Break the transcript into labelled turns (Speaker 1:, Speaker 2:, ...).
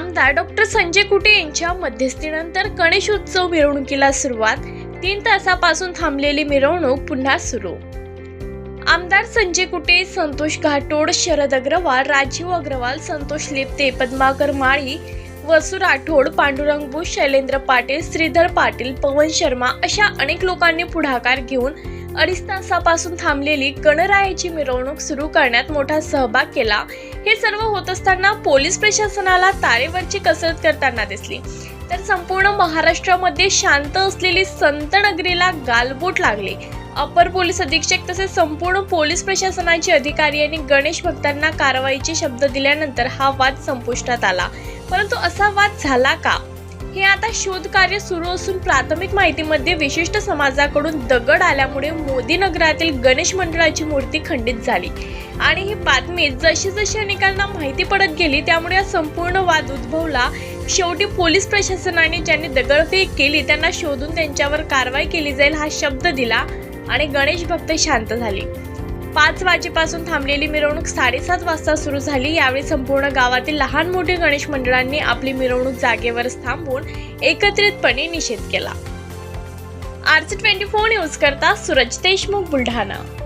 Speaker 1: आमदार डॉक्टर संजय कुटे यांच्या मध्यस्थीनंतर गणेशोत्सव मिरवणुकीला सुरुवात. तीन तासापासून थांबलेली मिरवणूक पुन्हा सुरू. आमदार संजय कुटे संतोष घाटोड शरद अग्रवाल राजीव अग्रवाल संतोष लिप्ते पद्माकर माळी वसू राठोड पांडुरंग बुश शैलेंद्र पाटील श्रीधर पाटील पवन शर्मा अशा अनेक लोकांनी पुढाकार घेऊन अडीच तासापासून थांबलेली गणरायाची मिरवणूक सुरू करण्यात मोठा सहभाग केला. हे सर्व होत असताना पोलीस प्रशासनाला तारेवरची कसरत करताना दिसली. तर संपूर्ण महाराष्ट्रामध्ये शांत असलेली संत नगरीला गालबोट लागले. अपर पोलीस अधीक्षक तसेच संपूर्ण पोलीस प्रशासनाचे अधिकारी यांनी गणेश भक्तांना कारवाईचे शब्द दिल्यानंतर हा वाद संपुष्टात आला. परंतु असा वाद झाला का? हे आता शोध कार्य सुरू असून प्राथमिक माहितीमध्ये विशिष्ट समाजाकडून दगड आल्यामुळे मोदी नगरातील गणेश मंडळाची मूर्ती खंडित झाली. आणि ही बातमी जशी जशी अनेकांना माहिती पडत गेली त्यामुळे हा संपूर्ण वाद उद्भवला. शेवटी पोलीस प्रशासनाने ज्यांनी दगडफेक केली त्यांना शोधून त्यांच्यावर कारवाई केली जाईल हा शब्द दिला आणि गणेश भक्त शांत झाले. पाच वाजेपासून थांबलेली मिरवणूक साडेसात वाजता सुरू झाली. यावेळी संपूर्ण गावातील लहान मोठे गणेश मंडळांनी आपली मिरवणूक जागेवरच थांबवून एकत्रितपणे निषेध केला. आरसी ट्वेंटी फोर न्यूज करता सूरज देशमुख बुलढाणा.